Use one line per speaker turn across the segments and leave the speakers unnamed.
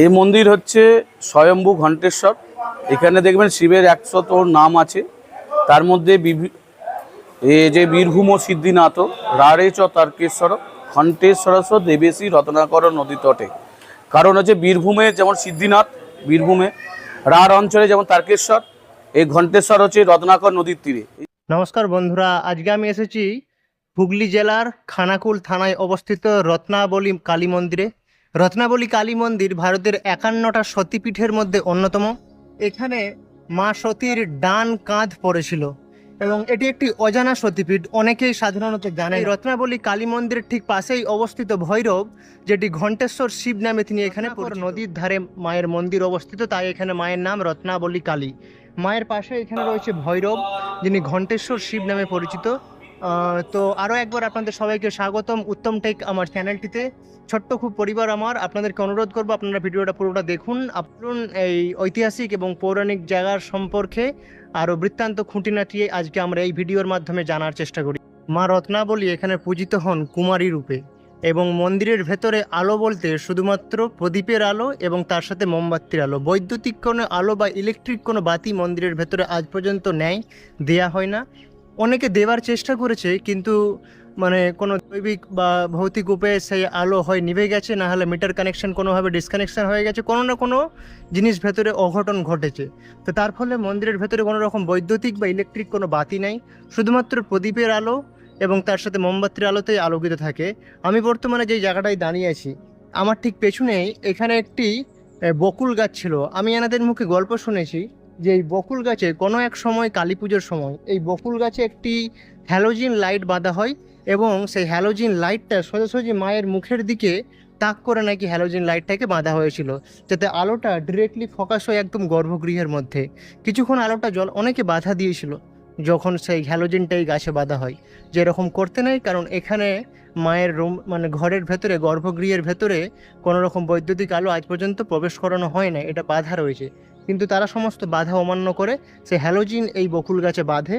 এই মন্দির হচ্ছে স্বয়ম্ভু ঘণ্টেশ্বর। এখানে দেখবেন শিবের একশত নাম আছে। তার মধ্যে এ যে বীরভূম সিদ্ধিনাথ রাড়ে চ তার্কেশ্বর, ঘণ্টেশ্বরস দেবেশী রত্নাকর নদী তটে। কারণ হচ্ছে বীরভূমে যেমন সিদ্ধিনাথ বীরভূমে রাঢ় অঞ্চলে যেমন তারকেশ্বর এই ঘণ্টেশ্বর হচ্ছে রত্নাকর নদীর তীরে।
নমস্কার বন্ধুরা, আজকে আমি এসেছি হুগলি জেলার খানাকুল থানায় অবস্থিত রত্নাবলী কালী মন্দিরে। রত্নাবলী কালী মন্দির ভারতের একান্নটা সতীপীঠের মধ্যে অন্যতম। এখানে মা সতীর ডান কাঁধ পড়েছিল এবং এটি একটি অজানা সতীপীঠ অনেকেই সাধারণত জানে রত্নাবলী কালী মন্দিরের ঠিক পাশেই অবস্থিত ভৈরব যেটি ঘণ্টেশ্বর শিব নামে তিনি এখানে পুরো নদীর ধারে মায়ের মন্দির অবস্থিত তাই এখানে মায়ের নাম রত্নাবলী কালী। মায়ের পাশে এখানে রয়েছে ভৈরব যিনি ঘণ্টেশ্বর শিব নামে পরিচিত। তো আরও একবার আপনাদের সবাইকে স্বাগতম উত্তম টেক আমার চ্যানেলটিতে। ছোট্ট খুব পরিবার আমার, আপনাদেরকে অনুরোধ করব আপনারা ভিডিওটা পুরোটা দেখুন। আপন এই ঐতিহাসিক এবং পৌরাণিক জায়গার সম্পর্কে আরও বৃত্তান্ত খুঁটিনাটি আজকে আমরা এই ভিডিওর মাধ্যমে জানার চেষ্টা করি। মা রত্নাবলী এখানে পূজিত হন কুমারী রূপে এবং মন্দিরের ভেতরে আলো বলতে শুধুমাত্র প্রদীপের আলো এবং তার সাথে মোমবাতির আলো। বৈদ্যুতিক কোনো আলো বা ইলেকট্রিক কোনো বাতি মন্দিরের ভেতরে আজ পর্যন্ত নেয়, দেয়া হয় না। অনেকে দেওয়ার চেষ্টা করেছে, কিন্তু মানে কোনো দৈবিক বা ভৌতিক উপায়ে সেই আলো হয় নিভে গেছে, না হলে মিটার কানেকশন কোনোভাবে ডিসকানেকশন হয়ে গেছে, কোনো না কোনো জিনিস ভেতরে অঘটন ঘটেছে। তো তার ফলে মন্দিরের ভেতরে কোনো রকম বৈদ্যুতিক বা ইলেকট্রিক কোনো বাতি নাই, শুধুমাত্র প্রদীপের আলো এবং তার সাথে মোমবাতির আলোতেই আলোকিত থাকে। আমি বর্তমানে যেই জায়গাটায় দাঁড়িয়ে আছি, আমার ঠিক পেছনেই এখানে একটি বকুল গাছ ছিল। আমি এনাদের মুখে গল্প শুনেছি। যে এই বকুল গাছে কোনো এক সময় কালী পুজোর সময় এই বকুল গাছে একটি হ্যালোজিন লাইট বাঁধা হয় এবং সেই হ্যালোজিন লাইটটা সোজাসুজি মায়ের মুখের দিকে তাক করে নাকি হ্যালোজিন লাইটটাকে বাঁধা হয়েছিল, যাতে আলোটা ডিরেক্টলি ফোকাস হয় একদম গর্ভগৃহের মধ্যে। কিছুক্ষণ আলোটা জল অনেকে বাধা দিয়েছিল যখন সেই হ্যালোজিনটাই গাছে বাঁধা হয়। যে এরকম করতে নেই, কারণ এখানে মায়ের রুম মানে ঘরের ভেতরে, গর্ভগৃহের ভেতরে কোনো রকম বৈদ্যুতিক আলো আজ পর্যন্ত প্রবেশ করানো হয় না এটা বাধা রয়েছে। কিন্তু তারা সমস্ত বাধা অমান্য করে। সে হ্যালোজিন এই বকুল গাছে বাঁধে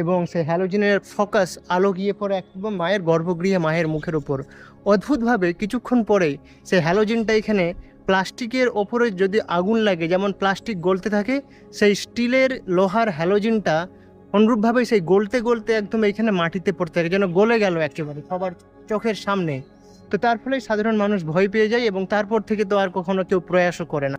এবং সেই হ্যালোজিনের ফোকাস আলো গিয়ে পড়ে একদম মায়ের গর্ভগৃহে মায়ের মুখের উপর অদ্ভুতভাবে কিছুক্ষণ পরেই সেই হ্যালোজিনটা এখানে প্লাস্টিকের ওপরে যদি আগুন লাগে, যেমন প্লাস্টিক গলতে থাকে, সেই স্টিলের লোহার হ্যালোজিনটা অনুরূপভাবে সেই গলতে গলতে একদম এইখানে মাটিতে পড়তে থাকে, যেন গলে গেল একেবারে সবার চোখের সামনে। তো তার ফলে সাধারণ মানুষ ভয় পেয়ে যায় এবং তারপর থেকে তো আর কখনো কেউ প্রয়াসও করে না।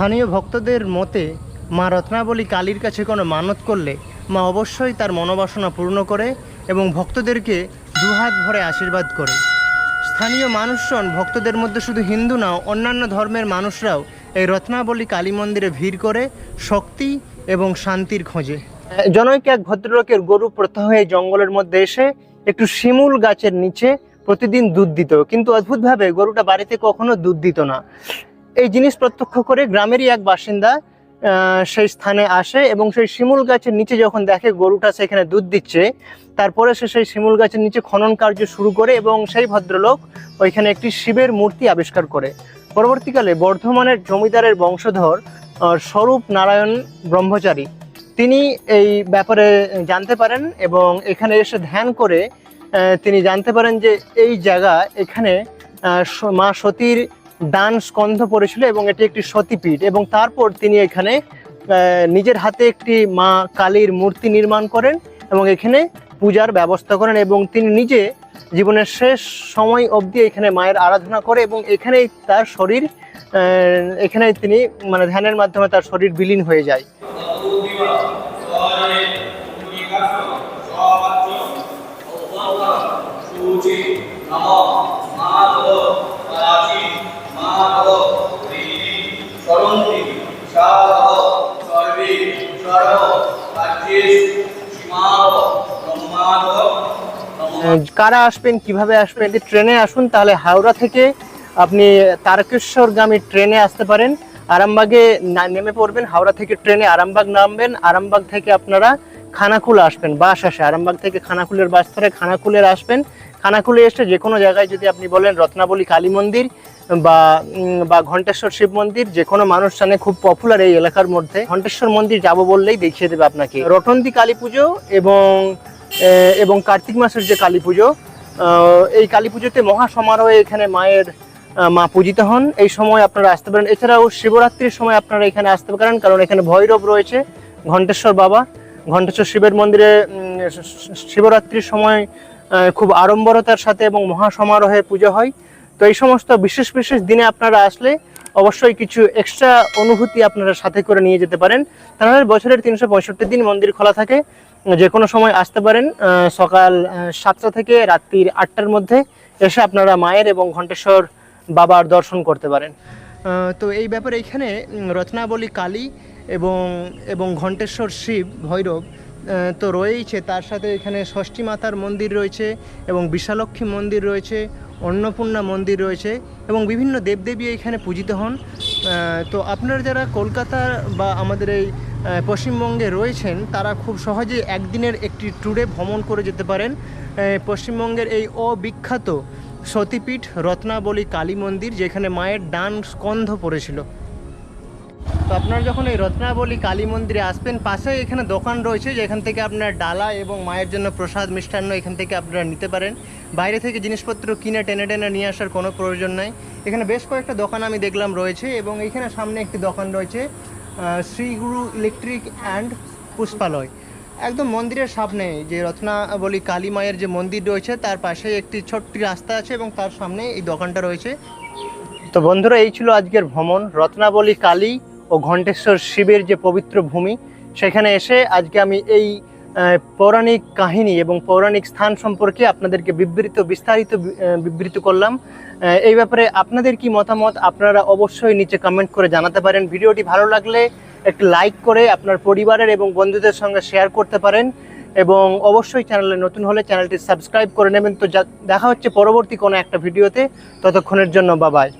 স্থানীয় ভক্তদের মতে, মা রত্নাবলী কালীর কাছে কোনো মানত করলে মা অবশ্যই তার মনোবাসনা পূর্ণ করে এবং ভক্তদেরকে দুহাত ভরে আশীর্বাদ করে। স্থানীয় মানুষজন ভক্তদের মধ্যে শুধু হিন্দু না, অন্যান্য ধর্মের মানুষরাও এই রত্নাবলী কালী মন্দিরে ভিড় করে শক্তি এবং শান্তির খোঁজে। জনৈক এক ভদ্রলোকের গরু প্রত্যহ এই জঙ্গলের মধ্যে এসে একটু শিমুল গাছের নিচে প্রতিদিন দুধ দিত। কিন্তু অদ্ভুতভাবে গরুটা বাড়িতে কখনো দুধ দিত না। এই জিনিস প্রত্যক্ষ করে গ্রামেরই এক বাসিন্দা সেই স্থানে আসে এবং সেই শিমুল গাছের নিচে যখন দেখে গরুটা সেখানে দুধ দিচ্ছে, তারপরে সে সেই শিমুল গাছের নিচে খনন কার্য শুরু করে এবং সেই ভদ্রলোক ওইখানে একটি শিবের মূর্তি আবিষ্কার করে। পরবর্তীকালে বর্ধমানের জমিদারের বংশধর স্বরূপ নারায়ণ ব্রহ্মচারী, তিনি এই ব্যাপারে জানতে পারেন এবং এখানে এসে ধ্যান করে তিনি জানতে পারেন যে এই জায়গা এখানে মা সতীর ডান স্কন্ধ পড়েছিল এবং এটি একটি সতীপীঠ এবং তারপর তিনি এখানে নিজের হাতে একটি মা কালীর মূর্তি নির্মাণ করেন এবং এখানে পূজার ব্যবস্থা করেন এবং তিনি নিজে জীবনের শেষ সময় অবধি এখানে মায়ের আরাধনা করে এবং এখানেই তার শরীর আহ, এখানেই তিনি মানে ধ্যানের মাধ্যমে তার শরীর বিলীন হয়ে যায়। আহ, কারা আসবেন, কীভাবে আসবেন? ট্রেনে আসুন, তাহলে হাওড়া থেকে আপনি তারকেশ্বরগামী ট্রেনে আসতে পারেন। আরামবাগে নেমে পড়বেন, হাওড়া থেকে ট্রেনে আরামবাগ নামবেন। আরামবাগ থেকে আপনারা খানাকুল আসবেন, বাস আসে। আরামবাগ থেকে খানাকুলের বাস ধরে খানাকুলের আসবেন। খানাকুলে এসে যে কোনো জায়গায় যদি আপনি বলেন রত্নাবলী কালী মন্দির বা বা ঘণ্টেশ্বর শিব মন্দির, যে কোনো মানুষ জানে খুব পপুলার এই এলাকার মধ্যে, ঘণ্টেশ্বর মন্দির যাব বললেই দেখিয়ে দেবে আপনাকে। রটন্তি কালী পুজো এবং এবং কার্তিক মাসের যে কালী পুজো এই কালী পুজোতে মহা সমারোহে এখানে মায়ের মা পূজিত হন। এই সময় আপনারা আসতে পারেন। এছাড়াও শিবরাত্রির সময় আপনারা এখানে আসতে পারেন, কারণ এখানে ভৈরব রয়েছে, ঘণ্টেশ্বর বাবা। ঘণ্টেশ্বর শিবের মন্দিরে শিবরাত্রির সময় খুব আড়ম্বরতার সাথে এবং মহা সমারোহে পুজো হয়। তো এই সমস্ত বিশেষ বিশেষ দিনে আপনারা আসলে অবশ্যই কিছু এক্সট্রা অনুভূতি আপনারা সাথে করে নিয়ে যেতে পারেন। তাহলে বছরের তিনশো পঁয়ষট্টি দিন মন্দির খোলা থাকে। যে কোনো সময় আসতে পারেন সকাল সাতটা থেকে রাত্রির আটটার মধ্যে এসে আপনারা মায়ের এবং ঘণ্টেশ্বর বাবার দর্শন করতে পারেন। তো এই ব্যাপারে এখানে উম, রত্নাবলী কালী এবং এবং ঘণ্টেশ্বর শিব ভৈরব তো রয়েইছে। তার সাথে এখানে ষষ্ঠী মাতার মন্দির রয়েছে এবং বিশালক্ষী মন্দির রয়েছে। অন্নপূর্ণা মন্দির রয়েছে এবং বিভিন্ন দেবদেবী এখানে পূজিত হন। তো আপনারা যারা কলকাতা বা আমাদের এই পশ্চিমবঙ্গে রয়েছেন, তারা খুব সহজে একদিনের একটি ট্যুরে ভ্রমণ করে যেতে পারেন। পশ্চিমবঙ্গের এই অবিখ্যাত সতীপীঠ রত্নাবলী কালী মন্দির, যেখানে মায়ের ডান স্কন্ধ পড়েছিল। তো আপনারা যখন এই রত্নাবলী কালী মন্দিরে আসবেন পাশে এখানে দোকান রয়েছে, যেখান থেকে আপনার ডালা এবং মায়ের জন্য প্রসাদ মিষ্টান্ন এখান থেকে আপনারা নিতে পারেন। বাইরে থেকে জিনিসপত্র কিনে টেনে টেনে নিয়ে আসার কোনো প্রয়োজন নাই। এখানে বেশ কয়েকটা দোকান আমি দেখলাম রয়েছে এবং এখানে সামনে একটি দোকান রয়েছে শ্রীগুরু ইলেকট্রিক অ্যান্ড পুষ্পালয়। একদম মন্দিরের সামনে যে রত্নাবলী কালী মায়ের যে মন্দির রয়েছে, তার পাশে একটি ছোট্ট রাস্তা আছে এবং তার সামনে এই দোকানটা রয়েছে। তো বন্ধুরা, এই ছিল আজকের ভ্রমণ। রত্নাবলী কালী ও ঘণ্টেশ্বর শিবের যে পবিত্র ভূমি, সেখানে এসে আজকে আমি এই পৌরাণিক কাহিনী এবং পৌরাণিক স্থান সম্পর্কে আপনাদেরকে বিবৃত, বিস্তারিত বিবৃত করলাম। এই ব্যাপারে আপনাদের কি মতামত আপনারা অবশ্যই নিচে কমেন্ট করে জানাতে পারেন। ভিডিওটি ভালো লাগলে একটি লাইক করে আপনার পরিবারের এবং বন্ধুদের সঙ্গে শেয়ার করতে পারেন এবং অবশ্যই চ্যানেলে নতুন হলে চ্যানেলটি সাবস্ক্রাইব করে নেবেন। তো দেখা হচ্ছে পরবর্তী কোনো একটা ভিডিওতে। ততক্ষণের জন্য বাবাই